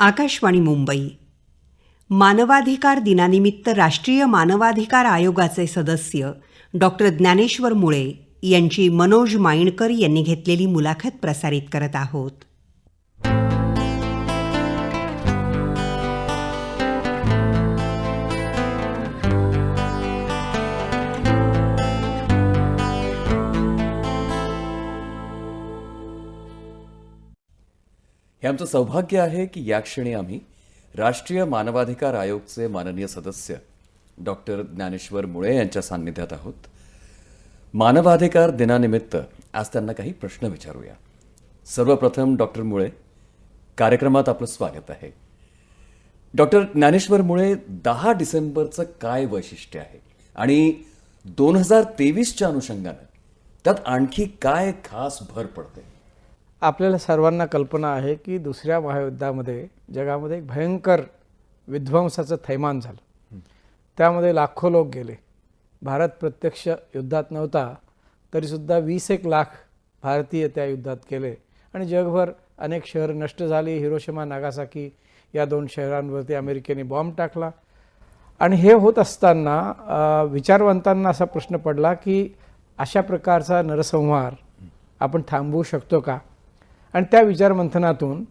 आकाशवाणी मुंबई. मानवाधिकार दिनानिमित्त राष्ट्रीय मानवाधिकार आयोगाचे सदस्य डॉक्टर ज्ञानेश्वर मुळे यांची मनोज माइणकर यांनी घेतलेली मुलाखत प्रसारित करत आहोत. हे आमचं सौभाग्य आहे की या क्षणी आम्ही राष्ट्रीय मानवाधिकार आयोगचे माननीय सदस्य डॉक्टर ज्ञानेश्वर मुळे यांच्या सान्निध्यात आहोत. मानवाधिकार दिनानिमित्त आज त्यांना काही प्रश्न विचारूया. सर्वप्रथम डॉक्टर मुळे कार्यक्रमात आपलं स्वागत आहे. डॉक्टर ज्ञानेश्वर मुळे दहा डिसेंबरचं काय वैशिष्ट्य आहे? आणि दोन हजार तेवीसच्या अनुषंगानं त्यात आणखी काय खास भर पडते? आपल्याला सर्वांना कल्पना आहे की दुसऱ्या महायुद्धामध्ये जगामध्ये एक भयंकर विध्वंसाचं थैमान झालं. त्यामध्ये लाखो लोक गेले. भारत प्रत्यक्ष युद्धात नव्हता तरीसुद्धा वीस एक लाख भारतीय त्या युद्धात गेले. आणि जगभर अनेक शहरं नष्ट झाली. हिरोशिमा नागासाकी या दोन शहरांवरती अमेरिकेने बॉम्ब टाकला. आणि हे होत असताना विचारवंतांना असा प्रश्न पडला की अशा प्रकारचा नरसंहार आपण थांबवू शकतो का? आणि त्या विचारमंथनातून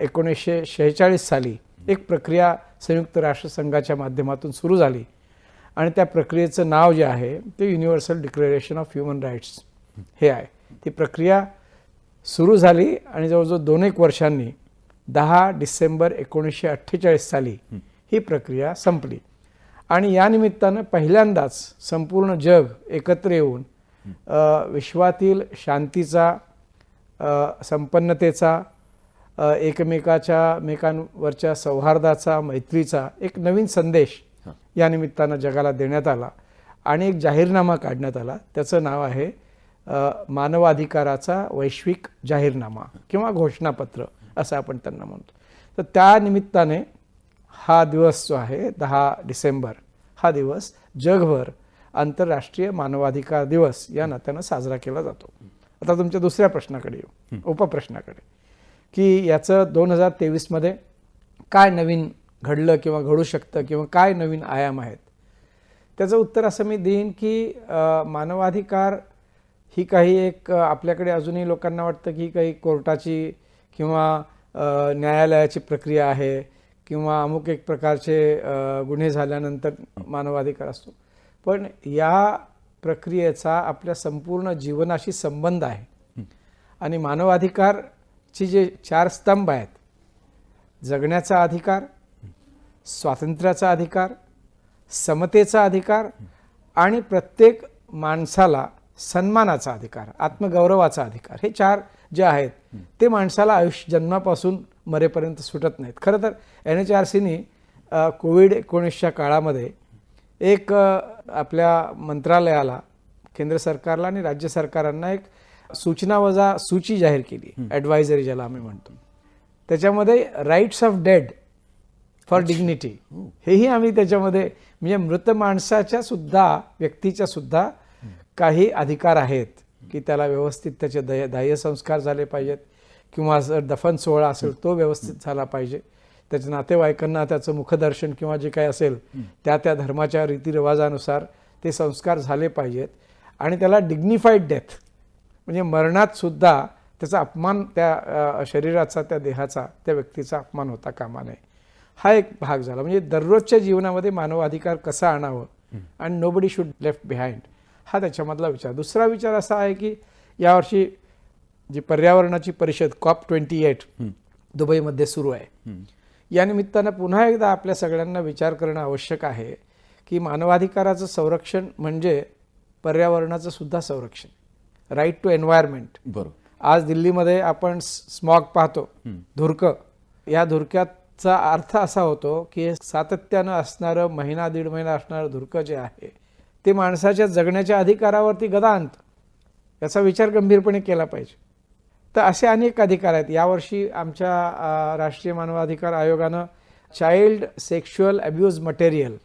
एकोणीसशे शेहेचाळीस साली एक प्रक्रिया संयुक्त राष्ट्रसंघाच्या माध्यमातून सुरू झाली. आणि त्या प्रक्रियेचं नाव जे आहे ते universal declaration of human rights हे आहे. ती प्रक्रिया सुरू झाली आणि जवळजवळ दोन एक वर्षांनी दहा डिसेंबर एकोणीसशे अठ्ठेचाळीस साली ही प्रक्रिया संपली. आणि या निमित्तानं पहिल्यांदाच संपूर्ण जग एकत्र येऊन विश्वातील शांतीचा संपन्नतेचा एकमेकाच्या मेकांवरच्या सौहार्दाचा मैत्रीचा एक नवीन संदेश या निमित्तानं जगाला देण्यात आला आणि एक जाहीरनामा काढण्यात आला. त्याचं नाव आहे मानवाधिकाराचा वैश्विक जाहीरनामा किंवा घोषणापत्र असं आपण त्यांना म्हणतो. तर त्या निमित्ताने हा दिवस जो आहे दहा डिसेंबर हा दिवस जगभर आंतरराष्ट्रीय मानवाधिकार दिवस या नात्यानं साजरा केला जातो. आता तुमच्या दुसऱ्या प्रश्नाकडे येऊ. उपप्रश्नाकडे. की याचं दोन हजार तेवीसमध्ये काय नवीन घडलं किंवा घडू शकतं किंवा काय नवीन आयाम आहेत? त्याचं उत्तर असं मी देईन की मानवाधिकार ही काही एक आपल्याकडे अजूनही लोकांना वाटतं की काही कोर्टाची किंवा न्यायालयाची प्रक्रिया आहे किंवा अमुक एक प्रकारचे गुन्हे झाल्यानंतर मानवाधिकार असतो. पण या प्रक्रियेचा आपल्या संपूर्ण जीवनाशी संबंध आहे. आणि मानवाधिकारचे जे चार स्तंभ आहेत जगण्याचा अधिकार स्वातंत्र्याचा अधिकार समतेचा अधिकार आणि प्रत्येक माणसाला सन्मानाचा अधिकार आत्मगौरवाचा अधिकार हे चार जे आहेत ते माणसाला आयुष्य जन्मापासून मरेपर्यंत सुटत नाहीत. खरं तर एन एच आर सीनी कोविड एकोणीसच्या काळामध्ये एक आपल्या मंत्रालयाला केंद्र सरकारला आणि राज्य सरकारांना एक सूचना वजा सूची जाहीर केली. ॲडवायझरी ज्याला आम्ही म्हणतो. त्याच्यामध्ये rights of dead for dignity हेही आम्ही त्याच्यामध्ये म्हणजे मृत माणसाच्या सुद्धा व्यक्तीच्या सुद्धा काही अधिकार आहेत की त्याला व्यवस्थित त्याचे दय दाह्य संस्कार झाले पाहिजेत किंवा दफन सोहळा असेल तो व्यवस्थित झाला पाहिजे. त्याच्या नातेवाईकांना त्याचं मुखदर्शन किंवा जे काही असेल त्या त्या धर्माच्या रीतिरिवाजानुसार ते संस्कार झाले पाहिजेत. आणि त्याला डिग्निफाईड डेथ म्हणजे मरणात सुद्धा त्याचा अपमान त्या शरीराचा त्या देहाचा त्या व्यक्तीचा अपमान होता कामा नये हा एक भाग झाला. म्हणजे दररोजच्या जीवनामध्ये मानवाधिकार कसा आणावं? आणि nobody should left behind हा त्याच्यामधला विचार. दुसरा विचार असा आहे की यावर्षी जी पर्यावरणाची परिषद कॉप ट्वेंटी एट दुबईमध्ये सुरू आहे. या निमित्तानं पुन्हा एकदा आपल्या सगळ्यांना विचार करणं आवश्यक आहे की मानवाधिकाराचं संरक्षण म्हणजे पर्यावरणाचं सुद्धा संरक्षण. राईट टू एन्व्हायरमेंट बरोबर. आज दिल्लीमध्ये आपण स्मॉग पाहतो. धुरकं. या धुरक्याचा अर्थ असा होतो की सातत्यानं असणारं महिना दीड महिना असणारं धुरकं जे आहे ते माणसाच्या जगण्याच्या अधिकारावरती गदा आणतं याचा विचार गंभीरपणे केला पाहिजे. तर असे अनेक अधिकार आहेत. यावर्षी आमच्या राष्ट्रीय मानवाधिकार आयोगानं चाइल्ड सेक्शुअल अब्यूज मटेरियल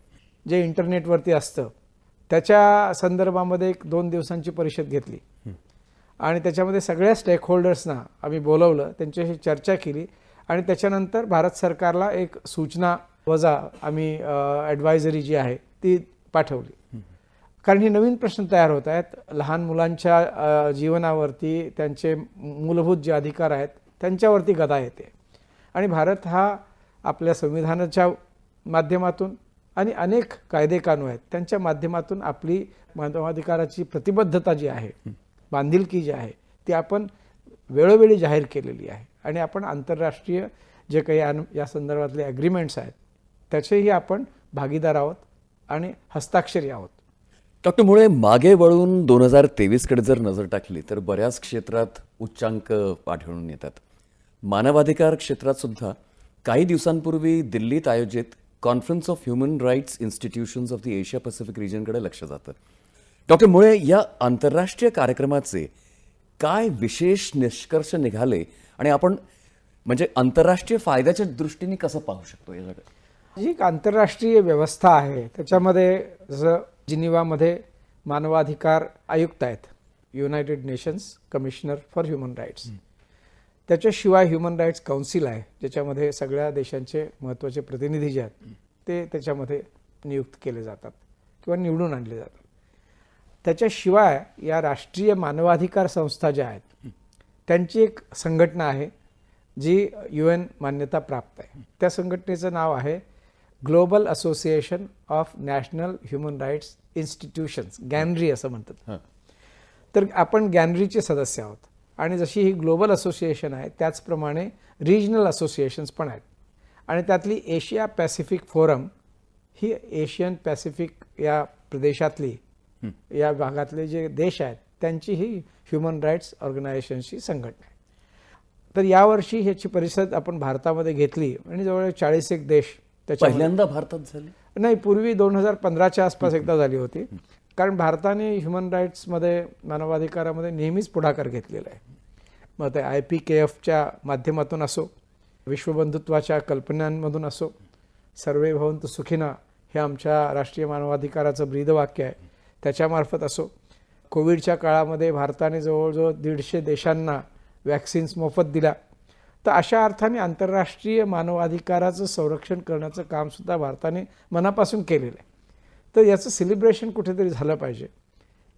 जे इंटरनेटवरती असतं त्याच्या संदर्भामध्ये एक दोन दिवसांची परिषद घेतली. आणि त्याच्यामध्ये सगळ्या स्टेक होल्डर्सना आम्ही बोलवलं त्यांच्याशी चर्चा केली आणि त्याच्यानंतर भारत सरकारला एक सूचना वजा आम्ही ॲडवायझरी जी आहे ती पाठवली. कारण हे नवीन प्रश्न तयार होत आहेत. लहान मुलांच्या जीवनावरती त्यांचे मूलभूत जे अधिकार आहेत त्यांच्यावरती गदा येते. आणि भारत हा आपल्या संविधानाच्या माध्यमातून आणि अनेक कायदे कानून आहेत त्यांच्या माध्यमातून आपली मानवाधिकाराची प्रतिबद्धता जी आहे बांधिलकी जी आहे ती आपण वेळोवेळी जाहीर केलेली आहे. आणि आपण आंतरराष्ट्रीय जे काही या संदर्भातले ॲग्रीमेंट्स आहेत त्याचेही आपण भागीदार आहोत आणि हस्ताक्षरी आहोत. डॉक्टर मुळे मागे वळून दोन हजार तेवीसकडे जर नजर टाकली तर बऱ्याच क्षेत्रात उच्चांक आढळून येतात. मानवाधिकार क्षेत्रात सुद्धा काही दिवसांपूर्वी दिल्लीत आयोजित conference of human rights institutions of the Asia Pacific रिजनकडे लक्ष जातं. डॉक्टर मुळे या आंतरराष्ट्रीय कार्यक्रमाचे काय विशेष निष्कर्ष निघाले आणि आपण म्हणजे आंतरराष्ट्रीय फायद्याच्या दृष्टीने कसं पाहू शकतो याच्याकडे जी एक आंतरराष्ट्रीय व्यवस्था आहे त्याच्यामध्ये जसं जिनिवामध्ये मानवाधिकार आयुक्त आहेत. United Nations commissioner for human rights त्याच्याशिवाय ह्युमन राईट्स काउन्सिल आहे ज्याच्यामध्ये सगळ्या देशांचे महत्त्वाचे प्रतिनिधी जे आहेत ते त्याच्यामध्ये नियुक्त केले जातात किंवा निवडून आणले जातात. त्याच्याशिवाय या राष्ट्रीय मानवाधिकार संस्था ज्या आहेत त्यांची एक संघटना आहे जी यू एन मान्यता प्राप्त आहे. त्या संघटनेचं नाव आहे global association of national human rights institutions GANHRI असं म्हणतात. हां. तर आपण गॅनरीचे सदस्य आहोत आणि जशी ही ग्लोबल असोसिएशन आहे त्याचप्रमाणे रिजनल असोसिएशन्स पण आहेत. आणि त्यातली एशिया पॅसिफिक फोरम ही एशियन पॅसिफिक या प्रदेशातली या भागातले जे देश आहेत त्यांची ही ह्युमन राईट्स ऑर्गनायझेशनची संघटना आहे. तर यावर्षी ह्याची परिषद आपण भारतामध्ये घेतली आणि जवळ चाळीस एक देश त्याच्या पहिल्यांदा भारतात झाली? नाही पूर्वी दोन हजार पंधराच्या आसपास एकदा झाली होती. कारण भारताने ह्युमन राईट्समध्ये मानवाधिकारामध्ये नेहमीच पुढाकार घेतलेला आहे. मग ते आय पी के एफच्या माध्यमातून असो विश्वबंधुत्वाच्या कल्पनांमधून असो सर्वे भवंत सुखिना हे आमच्या राष्ट्रीय मानवाधिकाराचं ब्रीदवाक्य आहे. त्याच्यामार्फत असो कोविडच्या काळामध्ये भारताने जवळजवळ दीडशे देशांना वॅक्सिन्स मोफत दिल्या. तर अशा अर्थाने आंतरराष्ट्रीय मानवाधिकाराचं संरक्षण करण्याचं कामसुद्धा भारताने मनापासून केलेलं आहे. तर याचं सेलिब्रेशन कुठेतरी झालं पाहिजे.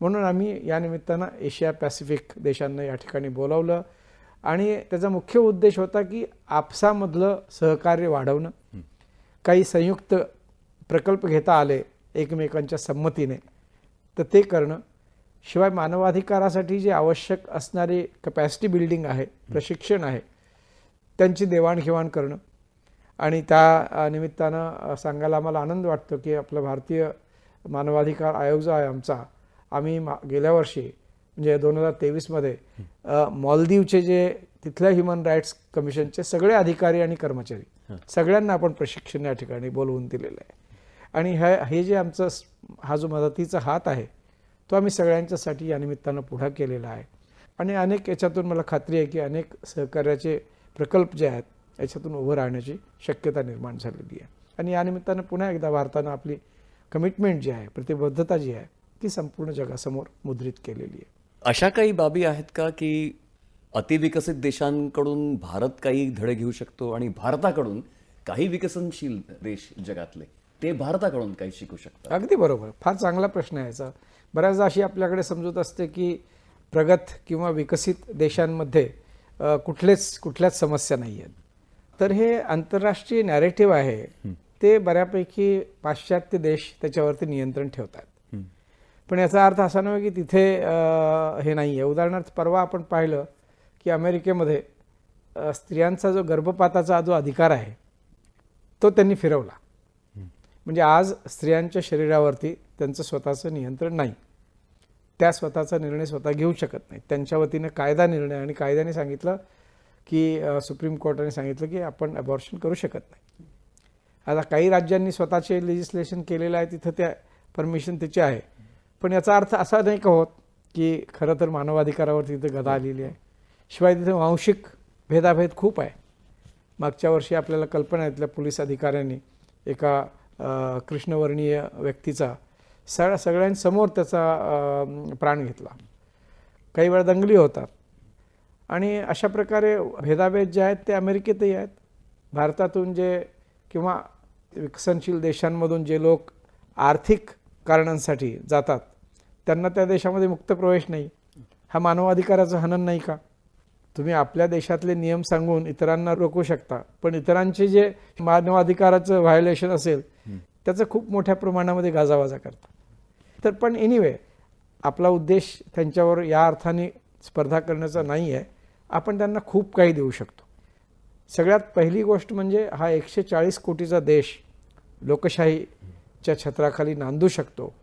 म्हणून आम्ही या निमित्तानं एशिया पॅसिफिक देशांना या ठिकाणी बोलावलं. आणि त्याचा मुख्य उद्देश होता की आपसामधलं सहकार्य वाढवणं. काही संयुक्त प्रकल्प घेता आले एकमेकांच्या संमतीने तर ते करणं. शिवाय मानवाधिकारासाठी जे आवश्यक असणारी कपॅसिटी बिल्डिंग आहे प्रशिक्षण आहे त्यांची देवाणघेवाण करणं. आणि त्या निमित्तानं सांगायला आम्हाला आनंद वाटतो की आपलं भारतीय मानवाधिकार आयोग जो आहे आमचा आम्ही मा गेल्या वर्षी म्हणजे दोन हजार तेवीसमध्ये मॉलदीवचे जे तिथल्या ह्युमन राईट्स कमिशनचे सगळे अधिकारी आणि कर्मचारी सगळ्यांना आपण प्रशिक्षण या ठिकाणी बोलवून दिलेलं आहे. आणि हे हे जे आमचं हा जो मदतीचा हात आहे तो आम्ही सगळ्यांच्यासाठी या निमित्तानं पुढा केलेला आहे. आणि अनेक याच्यातून मला खात्री आहे की अनेक सहकार्याचे प्रकल्प जे आहेत याच्यातून उभं राहण्याची शक्यता निर्माण झालेली आहे. आणि या निमित्तानं पुन्हा एकदा भारतानं आपली कमिटमेंट जी आहे प्रतिबद्धता जी आहे ती संपूर्ण जगासमोर मुद्रित केलेली आहे. अशा काही बाबी आहेत का की अतिविकसित देशांकडून भारत काही धडे घेऊ शकतो आणि भारताकडून काही विकसनशील देश जगातले ते भारताकडून काही शिकू शकतात? अगदी बरोबर. फार चांगला प्रश्न आहे याचा. बऱ्याचदा अशी आपल्याकडे समजूत असते की प्रगत किंवा विकसित देशांमध्ये कुठलेच कुठल्याच समस्या नाही आहेत तर हे आंतरराष्ट्रीय नॅरेटिव्ह आहे. ते बऱ्यापैकी पाश्चात्य देश त्याच्यावरती नियंत्रण ठेवतात. पण याचा अर्थ असा नव्हे की तिथे हे नाही आहे उदाहरणार्थ परवा आपण पाहिलं की अमेरिकेमध्ये स्त्रियांचा जो गर्भपाताचा जो अधिकार आहे तो त्यांनी फिरवला. म्हणजे आज स्त्रियांच्या शरीरावरती त्यांचं स्वतःचं नियंत्रण नाही. त्या स्वतःचा निर्णय स्वतः घेऊ शकत नाहीत. त्यांच्या वतीनं कायदा निर्णय आणि कायद्याने सांगितलं की सुप्रीम कोर्टाने सांगितलं की आपण अबॉर्शन करू शकत नाही. आता काही राज्यांनी स्वतःचे लेजिस्लेशन केलेलं आहे तिथं त्या परमिशन त्याची आहे. पण याचा अर्थ असा नाही का होत की खरं तर मानवाधिकारावर तिथं गदा आलेली आहे. शिवाय तिथे वांशिक भेदाभेद खूप आहे. मागच्या वर्षी आपल्याला कल्पना येतल्या पोलीस अधिकाऱ्यांनी एका कृष्णवर्णीय व्यक्तीचा सगळ्या सगळ्यांसमोर त्याचा प्राण घेतला. काही वेळा दंगली होतात. आणि अशा प्रकारे भेदाभेद जे आहेत ते अमेरिकेतही आहेत. भारतातून जे किंवा विकसनशील देशांमधून जे लोक आर्थिक कारणांसाठी जातात त्यांना त्या देशामध्ये मुक्त प्रवेश नाही. हा मानवाधिकाराचं हनन नाही का? तुम्ही आपल्या देशातले नियम सांगून इतरांना रोखू शकता पण इतरांचे जे मानवाधिकाराचं व्हायोलेशन असेल त्याचं खूप मोठ्या प्रमाणामध्ये गाजावाजा करता तर पण एनिवे आपला उद्देश त्यांच्यावर या अर्थाने स्पर्धा करण्याचा नाही आहे आपण त्यांना खूप काही देऊ शकतो. सगळ्यात पहिली गोष्ट म्हणजे हा एकशे चाळीस कोटीचा देश लोकशाहीच्या छत्राखाली नांदू शकतो.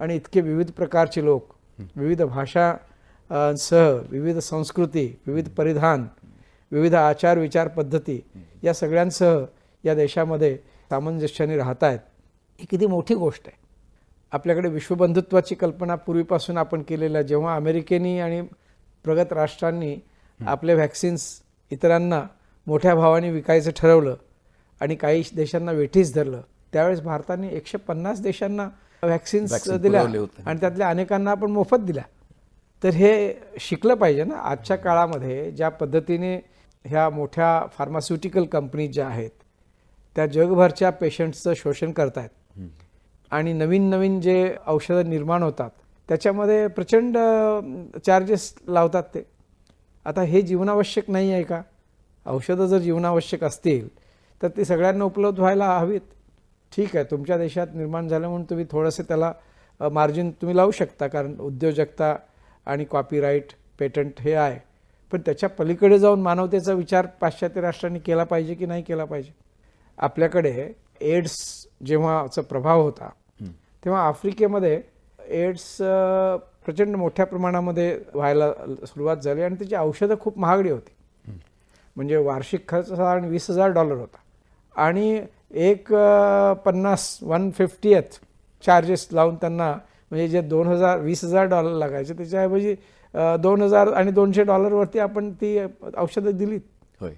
आणि इतके विविध प्रकारचे लोक विविध भाषा सह विविध संस्कृती विविध परिधान विविध आचार विचार पद्धती या सगळ्यांसह या देशामध्ये सामंजस्याने राहत आहेत ही किती मोठी गोष्ट आहे. आपल्याकडे विश्वबंधुत्वाची कल्पना पूर्वीपासून आपण केलेल्या जेव्हा अमेरिकेनी आणि प्रगत राष्ट्रांनी आपले व्हॅक्सिन्स इतरांना मोठ्या भावाने विकायचं ठरवलं आणि काही देशांना वेठीस धरलं त्यावेळेस भारताने एकशे पन्नास देशांना व्हॅक्सिन्स दिल्या. आणि त्यातल्या अनेकांना आपण मोफत दिल्या. तर हे शिकलं पाहिजे ना. आजच्या काळामध्ये ज्या पद्धतीने ह्या मोठ्या फार्मास्युटिकल कंपनीज ज्या आहेत त्या जगभरच्या पेशंट्सचं शोषण करतायत. आणि नवीन नवीन जे औषधं निर्माण होतात त्याच्यामध्ये प्रचंड चार्जेस लावतात ते. आता हे जीवनावश्यक नाही आहे का? औषधं जर जीवनावश्यक असतील तर ती सगळ्यांना उपलब्ध व्हायला हवीत. ठीक आहे तुमच्या देशात निर्माण झालं म्हणून तुम्ही थोडंसं त्याला मार्जिन तुम्ही लावू शकता कारण उद्योजकता आणि कॉपीराईट पेटंट हे आहे. पण त्याच्या पलीकडे जाऊन मानवतेचा विचार पाश्चात्य राष्ट्रांनी केला पाहिजे की नाही केला पाहिजे? आपल्याकडे एड्स जेव्हाचा प्रभाव होता तेव्हा आफ्रिकेमध्ये एड्स प्रचंड मोठ्या प्रमाणामध्ये व्हायला सुरुवात झाली आणि त्याची औषधं खूप महागडी होती. म्हणजे वार्षिक खर्च साधारण वीस हजार डॉलर होता. आणि एक पन्नास वन फिफ्टीएथ चार्जेस लावून त्यांना म्हणजे जे दोन हजार वीस हजार डॉलर लागायचे त्याच्याऐवजी दोन हजार आणि दोनशे डॉलरवरती आपण ती औषधं दिलीत. होय.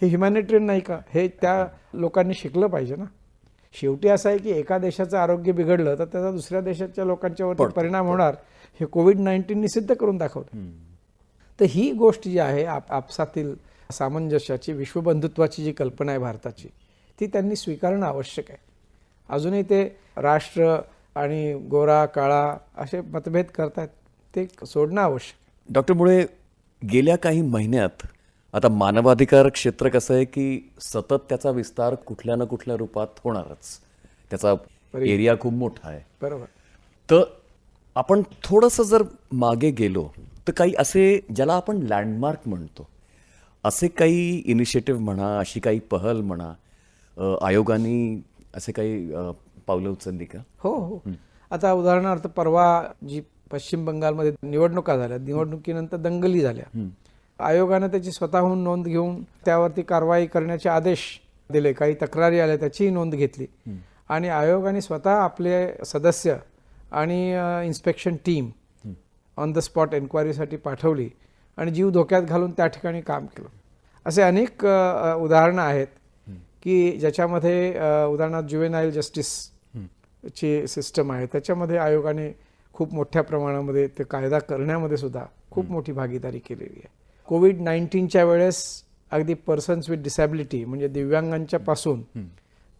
हे ह्युमॅनिटेरियन नाही का? हे त्या लोकांनी शिकलं पाहिजे ना. शेवटी असं आहे की एका देशाचं आरोग्य बिघडलं तर त्याचा दुसऱ्या देशाच्या लोकांच्यावरती परिणाम होणार हे कोविड नाईन्टीननी सिद्ध करून दाखवलं तर ही गोष्ट जी आहे आप आपसातील सामंजस्याची विश्वबंधुत्वाची जी कल्पना आहे भारताची ती त्यांनी स्वीकारणं आवश्यक आहे. अजूनही ते राष्ट्र आणि गोरा काळा असे मतभेद करतायत ते सोडणं आवश्यक आहे. डॉक्टर मुळे गेल्या काही महिन्यात आता मानवाधिकार क्षेत्र कसं आहे की सतत त्याचा विस्तार कुठल्या ना कुठल्या रूपात होणारच. त्याचा एरिया खूप मोठा आहे. बरोबर. तर आपण थोडंसं जर मागे गेलो तर काही असे ज्याला आपण लँडमार्क म्हणतो असे काही इनिशिएटिव्ह म्हणा अशी काही पहल म्हणा आयोगाने असे काही पावलं उचलली का? हो हो. आता उदाहरणार्थ परवा जी पश्चिम बंगालमध्ये निवडणुका झाल्या निवडणुकीनंतर दंगली झाल्या. आयोगानं त्याची स्वतःहून नोंद घेऊन त्यावरती कारवाई करण्याचे आदेश दिले. काही तक्रारी आल्या त्याचीही नोंद घेतली. आणि आयोगाने स्वतः आपले सदस्य आणि inspection team on the spot एन्क्वायरीसाठी पाठवली आणि जीव धोक्यात घालून त्या ठिकाणी काम केलं. असे अनेक उदाहरणं आहेत की ज्याच्यामध्ये उदाहरणार्थ जुवेनाईल जस्टिस ची सिस्टम आहे. त्याच्यामध्ये आयोगाने खूप मोठ्या प्रमाणामध्ये ते कायदा करण्यामध्ये सुद्धा खूप मोठी भागीदारी केलेली आहे. कोविड नाईन्टीनच्या वेळेस अगदी पर्सन्स विथ डिसॅबिलिटी म्हणजे दिव्यांगांच्या पासून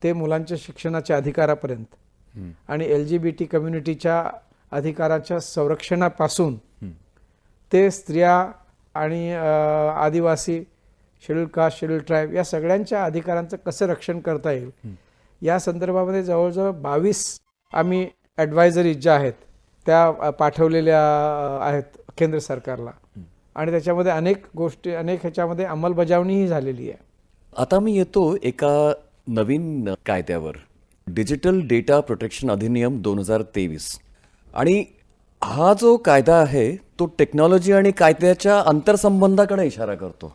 ते मुलांच्या शिक्षणाच्या अधिकारापर्यंत आणि एल जी बी टी कम्युनिटीच्या अधिकाराच्या संरक्षणापासून ते स्त्रिया आणि आदिवासी शेड्यूल कास्ट शेड्यूल ट्राईब या सगळ्यांच्या अधिकारांचं कसं रक्षण करता येईल? या संदर्भामध्ये जवळजवळ बावीस आम्ही ॲडवायझरीज ज्या आहेत त्या पाठवलेल्या आहेत केंद्र सरकारला. आणि त्याच्यामध्ये अनेक गोष्टी अनेक ह्याच्यामध्ये अंमलबजावणीही झालेली आहे. आता मी येतो एका नवीन कायद्यावर डिजिटल डेटा प्रोटेक्शन अधिनियम दोन हजार तेवीस. आणि हा जो कायदा आहे तो टेक्नॉलॉजी आणि कायद्याच्या आंतरसंबंधाकडे इशारा करतो.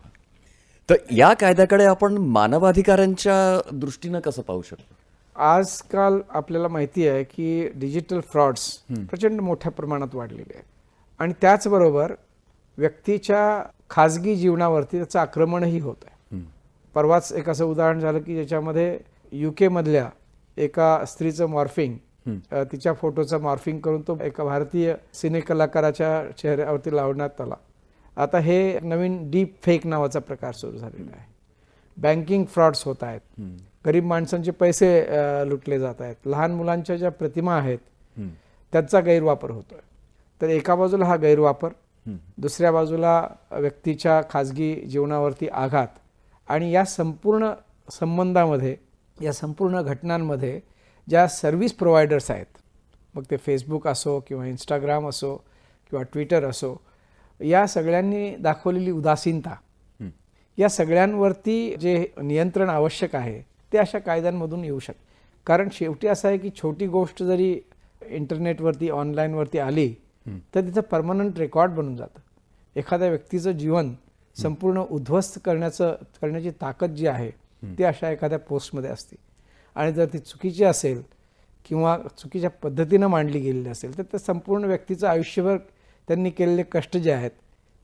तर या कायद्याकडे आपण मानवाधिकारांच्या दृष्टीनं कसं पाहू शकतो? आजकाल आपल्याला माहिती आहे की डिजिटल फ्रॉड्स प्रचंड मोठ्या प्रमाणात वाढलेले आहे आणि त्याचबरोबर व्यक्तीच्या खाजगी जीवनावरती त्याचं आक्रमणही होत आहे. परवाच एक असं उदाहरण झालं की ज्याच्यामध्ये युके मधल्या एका स्त्रीचं मॉर्फिंग तिच्या फोटोचं मॉर्फिंग करून तो एका भारतीय सिने कलाकाराच्या चेहऱ्यावरती लावण्यात आला. आता हे नवीन डीप फेक नावाचा प्रकार सुरू झालेला आहे. बँकिंग फ्रॉड्स होत आहेत. गरीब माणसांचे पैसे लुटले जात आहेत. लहान मुलांच्या ज्या प्रतिमा आहेत त्याचा गैरवापर होतोय. तर एका बाजूला हा गैरवापर दुसऱ्या बाजूला व्यक्तीच्या खाजगी जीवनावरती आघात आणि या संपूर्ण संबंधामध्ये या संपूर्ण घटनांमध्ये ज्या सर्व्हिस प्रोव्हायडर्स आहेत मग ते फेसबुक असो किंवा इंस्टाग्राम असो किंवा ट्विटर असो या सगळ्यांनी दाखवलेली उदासीनता या सगळ्यांवरती जे नियंत्रण आवश्यक आहे ते अशा कायद्यांमधून येऊ शकते. कारण शेवटी असं आहे की छोटी गोष्ट जरी इंटरनेटवरती ऑनलाईनवरती आली तर तिचं परमनंट रेकॉर्ड बनून जातं. एखाद्या व्यक्तीचं जीवन संपूर्ण उद्ध्वस्त करण्याचं करण्याची ताकद जी आहे ती अशा एखाद्या पोस्टमध्ये असते. आणि जर ती चुकीची असेल किंवा चुकीच्या पद्धतीनं मांडली गेलेली असेल तर त्या संपूर्ण व्यक्तीचं आयुष्यभर त्यांनी केलेले कष्ट जे आहेत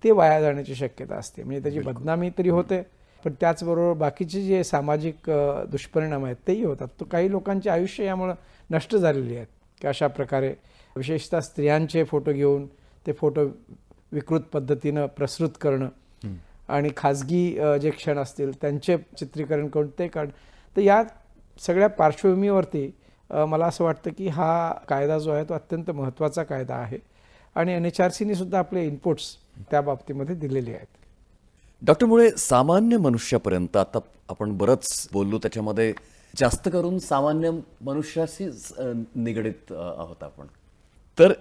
ते वाया जाण्याची शक्यता असते. म्हणजे त्याची बदनामी तरी होते पण त्याचबरोबर बाकीचे जे सामाजिक दुष्परिणाम आहेत तेही होतात. तो काही लोकांचे आयुष्य यामुळं नष्ट झालेली आहेत की अशा प्रकारे विशेषतः स्त्रियांचे फोटो घेऊन ते फोटो विकृत पद्धतीनं प्रसृत करणं. आणि खाजगी जे क्षण असतील त्यांचे चित्रीकरण करून ते काढ तर या सगळ्या पार्श्वभूमीवरती मला असं वाटतं की हा कायदा जो आहे तो अत्यंत महत्त्वाचा कायदा आहे. आणि एन एच आर सीने सुद्धा आपले इनपुट्स त्या बाबतीमध्ये दिलेले आहेत. डॉक्टर मुळे सामान्य मनुष्यापर्यंत आता आपण बरंच बोललो त्याच्यामध्ये जास्त करून सामान्य मनुष्याशी निगडीत आहोत आपण. तर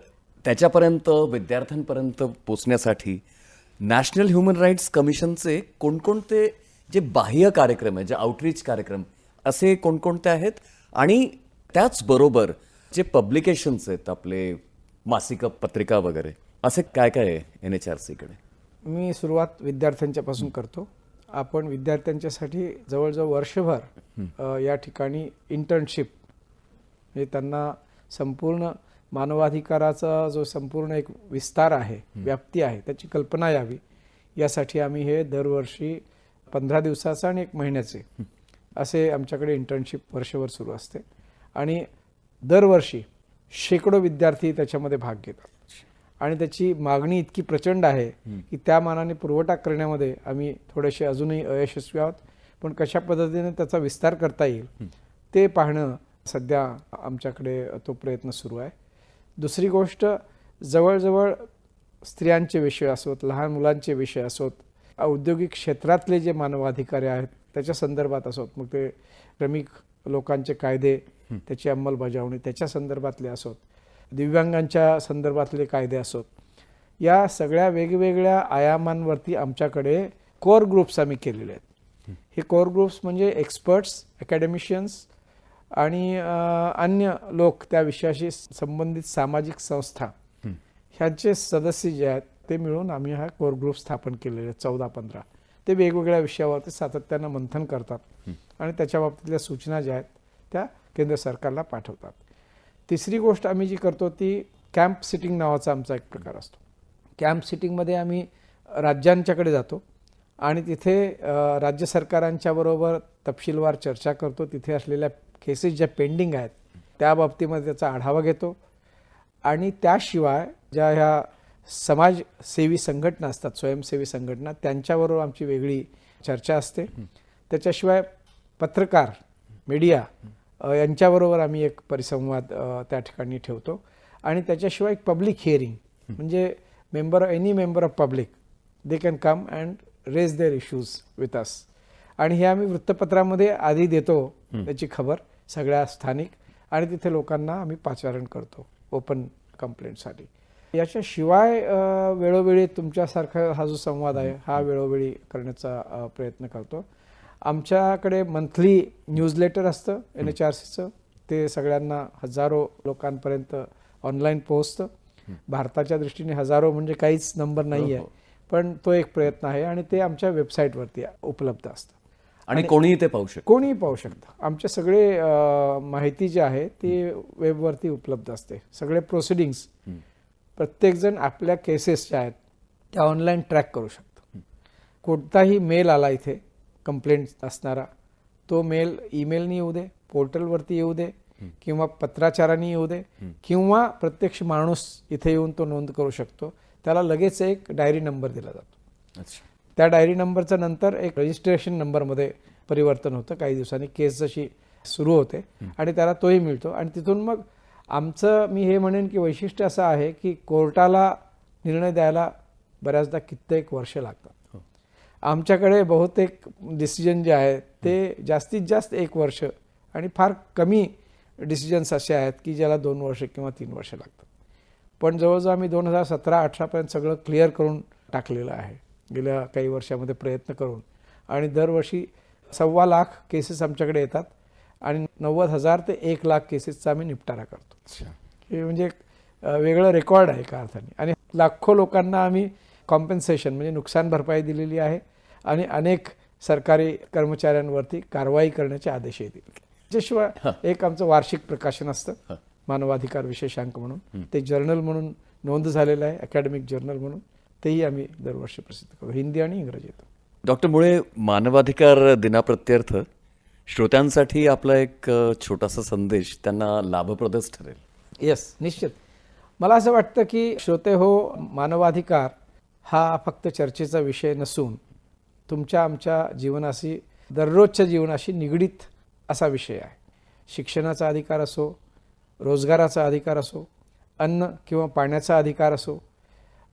त्याच्यापर्यंत विद्यार्थ्यांपर्यंत पोचण्यासाठी नॅशनल ह्युमन राईट्स कमिशनचे कोणकोणते जे बाह्य कार्यक्रम आहेत जे आउटरीच कार्यक्रम असे कोणकोणते आहेत? आणि त्याचबरोबर जे पब्लिकेशन्स आहेत आपले मासिक पत्रिका वगैरे असे काय काय आहे एन एच आर सीकडे? मी सुरुवात विद्यार्थ्यांच्यापासून करतो. आपण विद्यार्थ्यांच्यासाठी जवळजवळ वर्षभर या ठिकाणी इंटर्नशिप म्हणजे त्यांना संपूर्ण मानवाधिकाराचा जो संपूर्ण एक विस्तार आहे व्याप्ती आहे त्याची कल्पना यावी. यासाठी आम्ही हे दरवर्षी पंधरा दिवसाचं आणि एक महिन्याचे असे आमच्याकडे इंटर्नशिप वर्षभर सुरू असते. आणि दरवर्षी शेकडो विद्यार्थी त्याच्यामध्ये भाग घेतात. आणि त्याची मागणी इतकी प्रचंड आहे की त्या मानाने पुरवठा करण्यामध्ये आम्ही थोडेसे अजूनही अयशस्वी आहोत. पण कशा पद्धतीने त्याचा विस्तार करता येईल ते पाहणं सध्या आमच्याकडे तो प्रयत्न सुरू आहे. दुसरी गोष्ट जवळजवळ स्त्रियांचे विषय असोत लहान मुलांचे विषय असोत औद्योगिक क्षेत्रातले जे मानवाधिकारी आहेत त्याच्या संदर्भात असोत. मग ते श्रमिक लोकांचे कायदे त्याची अंमलबजावणी त्याच्या संदर्भातले असोत. दिव्यांगांच्या संदर्भातले कायदे असोत. या सगळ्या वेगवेगळ्या आयामांवरती आमच्याकडे कोर ग्रुप्स आम्ही केलेले आहेत. हे. कोर ग्रुप्स म्हणजे एक्सपर्ट्स अकॅडमिशियन्स आणि अन्य लोक त्या विषयाशी संबंधित सामाजिक संस्था ह्यांचे सदस्य जे आहेत ते मिळून आम्ही हा कोर ग्रुप स्थापन केलेले चौदा पंधरा. ते वेगवेगळ्या विषयावरती सातत्यानं मंथन करतात आणि त्याच्या बाबतीतल्या सूचना ज्या आहेत त्या केंद्र सरकारला पाठवतात. तिसरी गोष्ट आम्ही जी करतो ती कॅम्प सिटिंग नावाचा आमचा एक प्रकार असतो. कॅम्प सिटिंगमध्ये आम्ही राज्यांच्याकडे जातो आणि तिथे राज्य सरकारांच्या बरोबर तपशीलवार चर्चा करतो. तिथे असलेल्या केसेस ज्या पेंडिंग आहेत त्या बाबतीमध्ये त्याचा आढावा घेतो. आणि त्याशिवाय ज्या ह्या समाजसेवी संघटना असतात स्वयंसेवी संघटना त्यांच्याबरोबर आमची वेगळी चर्चा असते. त्याच्याशिवाय पत्रकार मीडिया यांच्याबरोबर आम्ही एक परिसंवाद त्या ठिकाणी ठेवतो. आणि त्याच्याशिवाय एक पब्लिक हिअरिंग म्हणजे member any member of public they can come and raise their issues with us आणि हे आम्ही वृत्तपत्रामध्ये आधी देतो त्याची खबर. सगळ्या स्थानिक आणि तिथे लोकांना आम्ही पाचारण करतो ओपन कंप्लेंटसाठी. याच्याशिवाय वेळोवेळी तुमच्यासारखा हा जो संवाद आहे हा वेळोवेळी करण्याचा प्रयत्न करतो. आमच्याकडे मंथली न्यूजलेटर असतं एन एच आर सीचं ते सगळ्यांना हजारो लोकांपर्यंत ऑनलाईन पोहोचतं. भारताच्या दृष्टीने हजारो म्हणजे काहीच नंबर नाही आहे पण तो एक प्रयत्न आहे आणि ते आमच्या वेबसाईटवरती उपलब्ध असतं. आणि कोणीही ते पाहू शकतो. कोणीही पाहू शकतं. आमचे सगळे माहिती जी आहे ती वेबवरती उपलब्ध असते. सगळे प्रोसिडिंग्स प्रत्येकजण आपल्या केसेस ज्या आहेत त्या ऑनलाईन ट्रॅक करू शकतो. कोणताही मेल आला इथे कंप्लेंट असणारा तो मेल ईमेलनी येऊ दे पोर्टलवरती येऊ दे किंवा पत्राचाराने येऊ दे किंवा प्रत्यक्ष माणूस इथे येऊन तो नोंद करू शकतो. त्याला लगेच एक डायरी नंबर दिला जातो. अच्छा. त्या डायरी नंबरचा नंतर एक रजिस्ट्रेशन नंबरमध्ये परिवर्तन होतं. काही दिवसांनी केस जशी सुरू होते आणि त्याला तोही मिळतो. आणि तिथून मग आमचं मी हे म्हणेन की वैशिष्ट्य असं आहे की कोर्टाला निर्णय द्यायला बऱ्याचदा कित्येक वर्ष लागतात. आमच्याकडे बहुतेक डिसिजन जे आहेत ते जास्तीत जास्त एक वर्ष आणि फार कमी डिसिजन्स असे आहेत की ज्याला दोन वर्ष किंवा तीन वर्ष लागतात. पण जवळजवळ आम्ही दोन हजार सतरा अठरापर्यंत सगळं क्लिअर करून टाकलेलं आहे. गेल्या काही वर्षामध्ये प्रयत्न करून. आणि दरवर्षी सव्वा लाख केसेस आमच्याकडे येतात आणि नव्वद हजार ते एक लाख केसेसचा आम्ही निपटारा करतो. हे म्हणजे वेगळं रेकॉर्ड आहे एका अर्थाने. आणि लाखो लोकांना आम्ही कॉम्पेन्सेशन म्हणजे नुकसान भरपाई दिलेली आहे आणि अनेक सरकारी कर्मचाऱ्यांवरती कारवाई करण्याचे आदेशही दिले त्याच्याशिवाय एक आमचं वार्षिक प्रकाशन असतं मानवाधिकार विशेषांक म्हणून. ते जर्नल म्हणून नोंद झालेलं आहे अकॅडमिक जर्नल म्हणून. तेही आम्ही दरवर्षी प्रसिद्ध करू हिंदी आणि इंग्रजीत डॉक्टर मुळे मानवाधिकार दिनाप्रत्यर्थ श्रोत्यांसाठी आपला एक छोटासा संदेश त्यांना लाभप्रदच ठरेल. येस निश्चित. मला असं वाटतं की श्रोते हो मानवाधिकार हा फक्त चर्चेचा विषय नसून तुमच्या आमच्या जीवनाशी दररोजच्या जीवनाशी निगडीत असा विषय आहे. शिक्षणाचा अधिकार असो रोजगाराचा अधिकार असो अन्न किंवा पाण्याचा अधिकार असो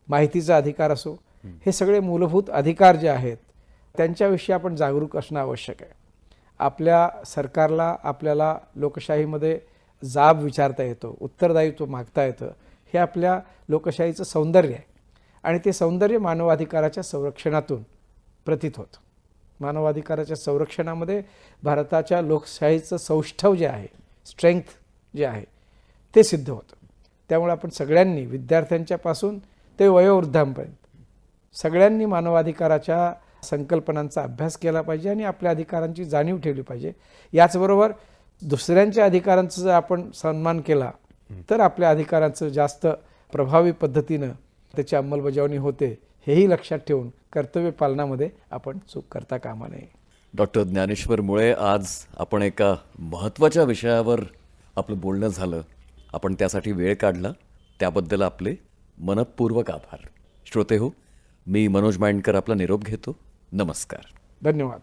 माहितीचा अधिकार असो हे सगळे मूलभूत अधिकार जे आहेत त्यांच्याविषयी आपण जागरूक असणं आवश्यक आहे. आपल्या सरकारला आपल्याला लोकशाहीमध्ये जाब विचारता येतो उत्तरदायित्व मागता येतं हे आपल्या लोकशाहीचं सौंदर्य आहे. आणि ते सौंदर्य मानवाधिकाराच्या संरक्षणातून प्रतीत होतं. मानवाधिकाराच्या संरक्षणामध्ये भारताच्या लोकशाहीचं सौष्ठव जे आहे स्ट्रेंथ जे आहे ते सिद्ध होतं. त्यामुळे आपण सगळ्यांनी विद्यार्थ्यांच्यापासून ते वयोवृद्धांपर्यंत. सगळ्यांनी मानवाधिकाराच्या संकल्पनांचा अभ्यास केला पाहिजे आणि आपल्या अधिकारांची जाणीव ठेवली पाहिजे. याचबरोबर दुसऱ्यांच्या अधिकारांचा जर आपण सन्मान केला तर आपल्या अधिकारांचं जास्त प्रभावी पद्धतीनं त्याची अंमलबजावणी होते हेही लक्षात ठेवून कर्तव्य पालनामध्ये आपण चूक करता कामा नये. डॉक्टर ज्ञानेश्वर मुळे आज आपण एका महत्त्वाच्या विषयावर आपलं बोलणं झालं. आपण त्यासाठी वेळ काढला. त्याबद्दल आपले मनपूर्वक आभार. श्रोते हो मी मनोज माइंडकर आपला निरोप घेतो. नमस्कार. धन्यवाद.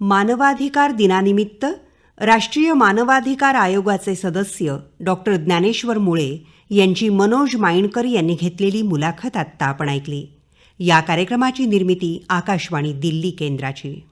मानवाधिकार दिनानिमित्त राष्ट्रीय मानवाधिकार आयोगाचे सदस्य डॉक्टर ज्ञानेश्वर मुळे यांची मनोज माइणकर यांनी घेतलेली मुलाखत आत्ता आपण ऐकली. या कार्यक्रमाची निर्मिती आकाशवाणी दिल्ली केंद्राची.